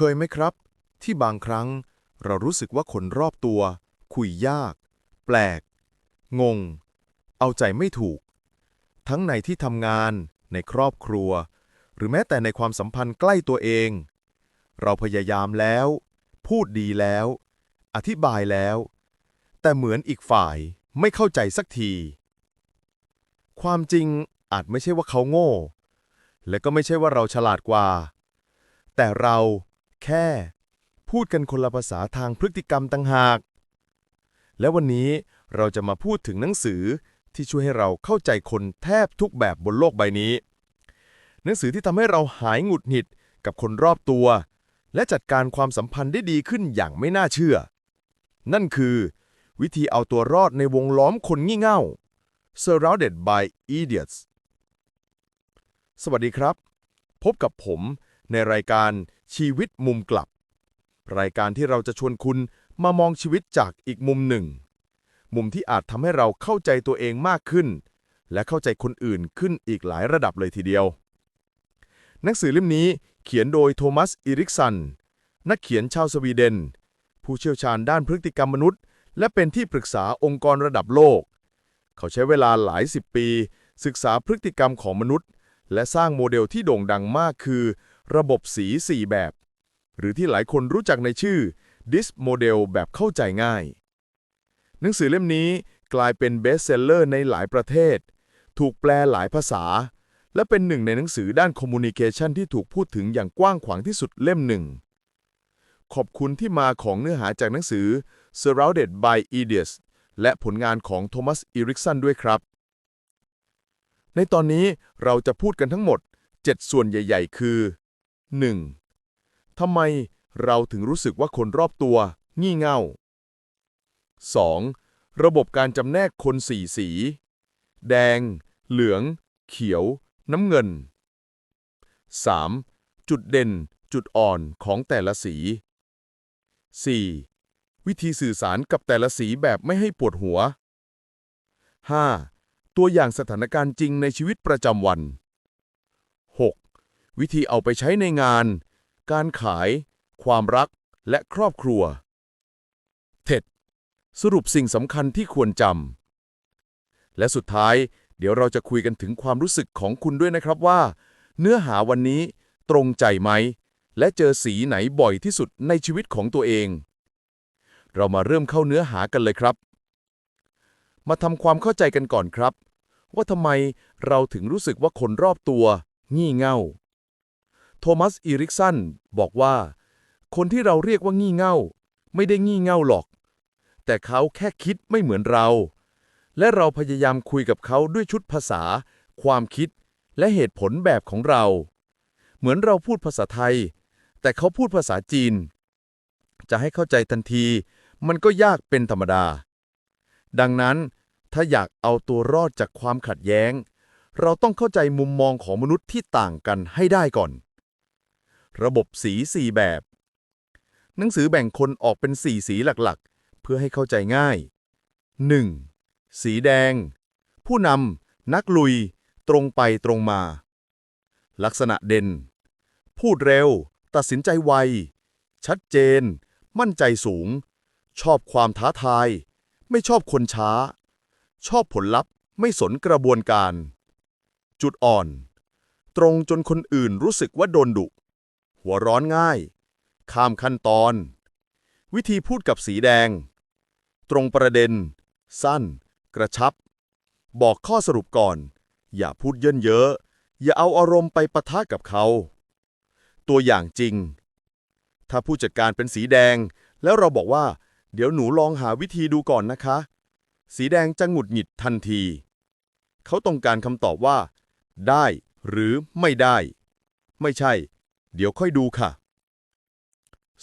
เคยไหมครับ ที่บางครั้งเรารู้สึกว่าคนรอบตัว คุยยาก แปลก งง เอาใจไม่ถูก ทั้งในที่ทำงาน ในครอบครัว หรือแม้แต่ในความสัมพันธ์ใกล้ตัวเอง เราพยายามแล้ว พูดดีแล้ว อธิบายแล้ว แต่เหมือนอีกฝ่ายไม่เข้าใจสักที ความจริงอาจไม่ใช่ว่าเขาโง่ และก็ไม่ใช่ว่าเราฉลาดกว่า แต่เรา แค่ พูดกันคนละภาษาทางพฤติกรรมต่างหาก และวันนี้เราจะมาพูดถึงหนังสือที่ช่วยให้เราเข้าใจคนแทบทุกแบบบนโลกใบนี้ หนังสือที่ทำให้เราหายหงุดหงิดกับคนรอบตัว และจัดการความสัมพันธ์ได้ดีขึ้นอย่างไม่น่าเชื่อ นั่นคือ วิธีเอาตัวรอดในวงล้อมคนงี่เง่า Surrounded by Idiots สวัสดีครับ พบกับผมในรายการ ชีวิตมุมกลับ รายการที่เราจะชวนคุณมามองชีวิตจากอีกมุมหนึ่ง มุมที่อาจทำให้เราเข้าใจตัวเองมากขึ้น และเข้าใจคนอื่นขึ้นอีกหลายระดับเลยทีเดียว หนังสือเล่มนี้เขียนโดยโทมัสอิริกสัน นักเขียนชาวสวีเดน ผู้เชี่ยวชาญด้านพฤติกรรมมนุษย์ และเป็นที่ปรึกษาองค์กรระดับโลก เขาใช้เวลาหลายสิบปี ศึกษาพฤติกรรมของมนุษย์ และสร้างโมเดลที่โด่งดังมากคือ ระบบสี 4 แบบ หรือที่หลายคนรู้จักในชื่อ DIS โมเดลแบบเข้าใจง่าย หนังสือเล่มนี้กลายเป็นเบสเซลเลอร์ในหลายประเทศ ถูกแปลหลายภาษา และเป็นหนึ่งในหนังสือด้านคอมมูนิเคชันที่ถูกพูดถึงอย่างกว้างขวางที่สุดเล่มหนึ่ง ขอบคุณที่มาของเนื้อหาจากหนังสือ Surrounded by Idiots และผลงานของโทมัสอิริกสันด้วยครับ ในตอนนี้เราจะพูดกันทั้งหมด 7 ส่วนใหญ่ ๆ คือ 1. ทำไมเราถึงรู้สึกว่าคนรอบตัว งี่เง่า 2. ระบบการจำแนกคนสี่สี แดง เหลือง เขียว น้ำเงิน 3. จุดเด่น จุดอ่อนของแต่ละสี 4. วิธีสื่อสารกับแต่ละสีแบบไม่ให้ปวดหัว 5. ตัวอย่างสถานการณ์จริงในชีวิตประจำวัน 6. วิธีเอาไปใช้ในงาน การขาย ความรัก และครอบครัว เท็ดสรุปสิ่งสำคัญที่ควรจำ และสุดท้าย เดี๋ยวเราจะคุยกันถึงความรู้สึกของคุณด้วยนะครับว่า เนื้อหาวันนี้ตรงใจไหม และเจอสีไหนบ่อยที่สุดในชีวิตของตัวเอง เรามาเริ่มเข้าเนื้อหากันเลยครับ มาทำความเข้าใจกันก่อนครับ ว่าทำไมเราถึงรู้สึกว่าคนรอบตัว งี่เง่า โทมัส อีริกสัน บอกว่า คนที่เราเรียกว่างี่เง่า ไม่ได้งี่เง่าหรอก แต่เขาแค่คิดไม่เหมือนเรา และเราพยายามคุยกับเขาด้วยชุดภาษา ความคิด และเหตุผลแบบของเรา เหมือนเราพูดภาษาไทย แต่เขาพูดภาษาจีน จะให้เข้าใจทันที มันก็ยากเป็นธรรมดา ดังนั้นถ้าอยากเอาตัวรอดจากความขัดแย้ง เราต้องเข้าใจมุมมองของมนุษย์ที่ต่างกันให้ได้ก่อน ระบบสีสี่แบบ หนังสือแบ่งคนออกเป็นสี่สีหลักๆ เพื่อให้เข้าใจง่าย 1. สีแดง ผู้นำนักลุย ตรงไปตรงมา ลักษณะเด่น พูดเร็ว ตัดสินใจไว ชัดเจน มั่นใจสูง ชอบความท้าทาย ไม่ชอบคนช้า ชอบผลลัพธ์ไม่สนกระบวนการ จุดอ่อน ตรงจนคนอื่นรู้สึกว่าโดนดุ หัวร้อนง่าย ข้ามขั้นตอน วิธีพูดกับสีแดง ตรงประเด็น สั้น กระชับ บอกข้อสรุปก่อน อย่าพูดเยินเยอะ อย่าเอาอารมณ์ไปปะทะกับเขา ตัวอย่างจริง ถ้าผู้จัดการเป็นสีแดง แล้วเราบอกว่า เดี๋ยวหนูลองหาวิธีดูก่อนนะคะ สีแดงจะหงุดหงิดทันที เขาต้องการคำตอบว่า ได้หรือไม่ได้ ไม่ใช่ เดี๋ยวค่อยดูค่ะ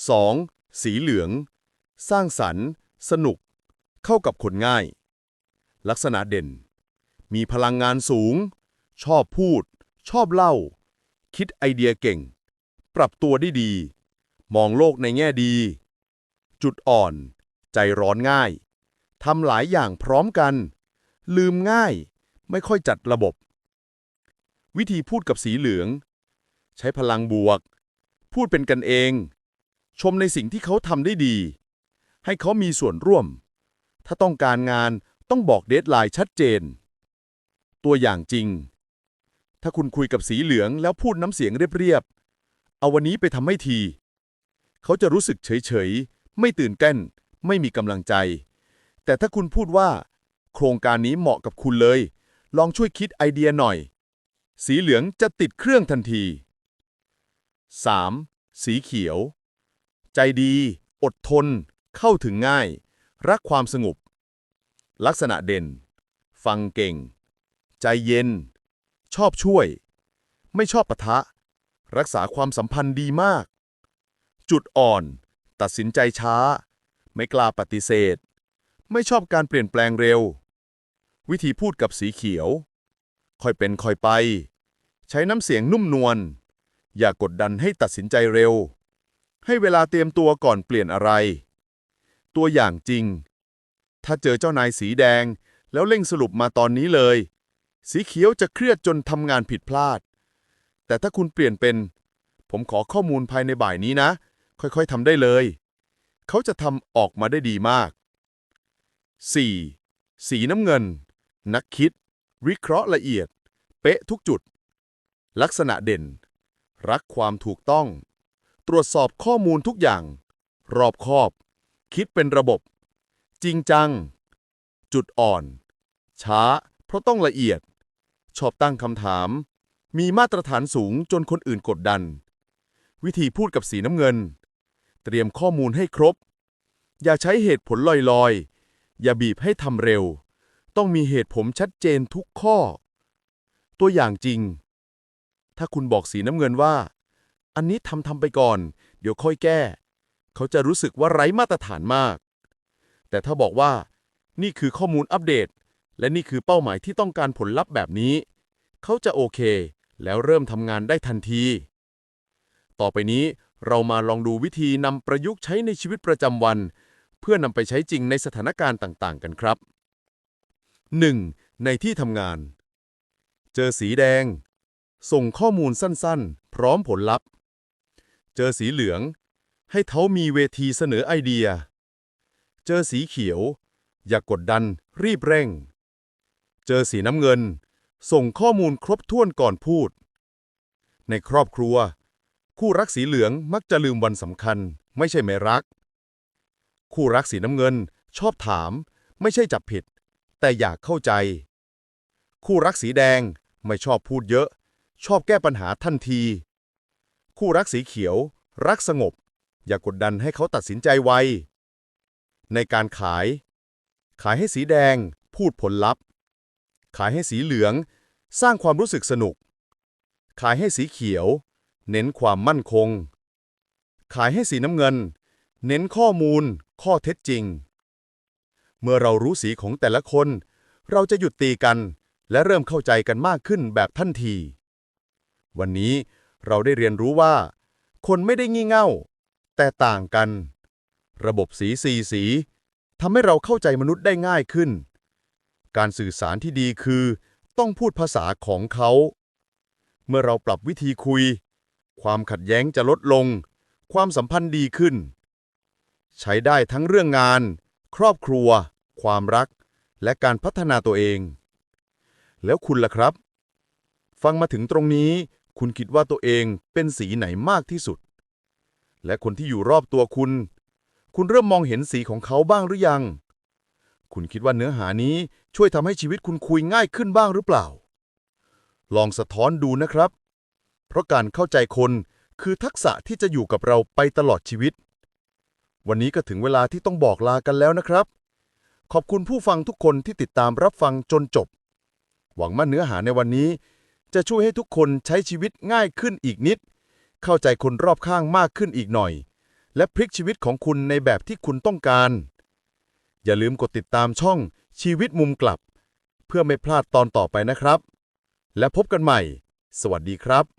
2. สีเหลือง สร้างสรรค์ สนุก เข้ากับคนง่าย ลักษณะเด่น มีพลังงานสูง ชอบพูด ชอบเล่า คิดไอเดียเก่ง ปรับตัวได้ดี มองโลกในแง่ดี จุดอ่อน ใจร้อนง่าย ทำหลายอย่างพร้อมกัน ลืมง่าย ไม่ค่อยจัดระบบ วิธีพูดกับสีเหลือง ใช้พลังบวก พูดเป็นกันเอง ชมในสิ่งที่เขาทำได้ดี ให้เขามีส่วนร่วม ถ้าต้องการงานต้องบอกเดทไลน์ชัดเจน ตัวอย่างจริง ถ้าคุณคุยกับสีเหลืองแล้วพูดน้ำเสียงเรียบๆ เอาวันนี้ไปทำให้ที เขาจะรู้สึกเฉยๆ ไม่ตื่นเต้น ไม่มีกำลังใจ แต่ถ้าคุณพูดว่า โครงการนี้เหมาะกับคุณเลย ลองช่วยคิดไอเดียหน่อย สีเหลืองจะติดเครื่องทันที 3. สีเขียว ใจดี อดทน เข้าถึงง่าย รักความสงบ ลักษณะเด่น ฟังเก่ง ใจเย็น ชอบช่วย ไม่ชอบปะทะ รักษาความสัมพันธ์ดีมาก จุดอ่อน ตัดสินใจช้า ไม่กล้าปฏิเสธ ไม่ชอบการเปลี่ยนแปลงเร็ว วิธีพูดกับสีเขียว ค่อยเป็นค่อยไป ใช้น้ำเสียงนุ่มนวล อย่ากดดันให้ตัดสินใจเร็ว ให้เวลาเตรียมตัวก่อนเปลี่ยนอะไร ตัวอย่างจริง ถ้าเจอเจ้านายสีแดง แล้วเร่งสรุปมาตอนนี้เลย สีเขียวจะเครียดจนทำงานผิดพลาด แต่ถ้าคุณเปลี่ยนเป็น ผมขอข้อมูลภายในบ่ายนี้นะ ค่อยๆทำได้เลย เขาจะทำออกมาได้ดีมาก 4. สีน้ำเงิน นักคิด วิเคราะห์ละเอียด เป๊ะทุกจุด ลักษณะเด่น รักความถูกต้อง ตรวจสอบข้อมูลทุกอย่าง รอบคอบ คิดเป็นระบบ จริงจัง จุดอ่อน ช้า เพราะต้องละเอียด ชอบตั้งคำถาม มีมาตรฐานสูงจนคนอื่นกดดัน วิธีพูดกับสีน้ำเงิน เตรียมข้อมูลให้ครบ อย่าใช้เหตุผลลอยๆ อย่าบีบให้ทำเร็ว ต้องมีเหตุผลชัดเจนทุกข้อ ตัวอย่างจริง ถ้าคุณบอกสีน้ำเงินว่า อันนี้ทำทำไปก่อน เดี๋ยวค่อยแก้ เขาจะรู้สึกว่าไร้มาตรฐานมาก แต่ถ้าบอกว่า นี่คือข้อมูลอัปเดต และนี่คือเป้าหมายที่ต้องการผลลัพธ์แบบนี้ เขาจะโอเค แล้วเริ่มทำงานได้ทันที ต่อไปนี้เรามาลองดูวิธีนำประยุกต์ใช้ในชีวิตประจำวัน เพื่อนำไปใช้จริงในสถานการณ์ต่างๆ กันครับ 1. ในที่ทำงาน เจอสีแดง ส่งข้อมูลสั้นๆ พร้อมผลลัพธ์ เจอสีเหลือง ให้เขามีเวทีเสนอไอเดีย เจอสีเขียว อย่ากกดดัน รีบเร่ง เจอสีน้ำเงิน ส่งข้อมูลครบถ้วนก่อนพูด ในครอบครัว คู่รักสีเหลืองมักจะลืมวันสำคัญ ไม่ใช่ไม่รัก คู่รักสีน้ำเงิน ชอบถาม ไม่ใช่จับผิด แต่อยากเข้าใจ คู่รักสีแดงไม่ชอบพูดเยอะ ชอบแก้ปัญหาทันที คู่รักสีเขียว รักสงบ อย่ากกดดันให้เขาตัดสินใจไว ในการขาย ขายให้สีแดง พูดผลลัพธ์ ขายให้สีเหลือง สร้างความรู้สึกสนุก ขายให้สีเขียว เน้นความมั่นคง ขายให้สีน้ำเงิน เน้นข้อมูล ข้อเท็จจริง เมื่อเรารู้สีของแต่ละคน เราจะหยุดตีกันและเริ่มเข้าใจกันมากขึ้นแบบทันที วันนี้เราได้เรียนรู้ว่า คนไม่ได้งี่เง่า แต่ต่างกัน ระบบสีสีสีทำให้เราเข้าใจมนุษย์ได้ง่ายขึ้น การสื่อสารที่ดีคือ ต้องพูดภาษาของเขา เมื่อเราปรับวิธีคุย ความขัดแย้งจะลดลง ความสัมพันธ์ดีขึ้น ใช้ได้ทั้งเรื่องงาน ครอบครัว ความรัก และการพัฒนาตัวเอง แล้วคุณล่ะครับ ฟังมาถึงตรงนี้ คุณคิดว่าตัวเองเป็นสีไหนมากที่สุด และคนที่อยู่รอบตัวคุณ คุณเริ่มมองเห็นสีของเขาบ้างหรือยัง คุณคิดว่าเนื้อหานี้ช่วยทำให้ชีวิตคุณคุยง่ายขึ้นบ้างหรือเปล่า ลองสะท้อนดูนะครับ เพราะการเข้าใจคนคือทักษะที่จะอยู่กับเราไปตลอดชีวิต วันนี้ก็ถึงเวลาที่ต้องบอกลากันแล้วนะครับ ขอบคุณผู้ฟังทุกคนที่ติดตามรับฟังจนจบ หวังว่าเนื้อหาในวันนี้ จะช่วยให้ทุกคนใช้ชีวิตง่ายขึ้นอีกนิด เข้าใจคนรอบข้างมากขึ้นอีกหน่อย และพลิกชีวิตของคุณในแบบที่คุณต้องการ อย่าลืมกดติดตามช่องชีวิตมุมกลับ เพื่อไม่พลาดตอนต่อไปนะครับ และพบกันใหม่ สวัสดีครับ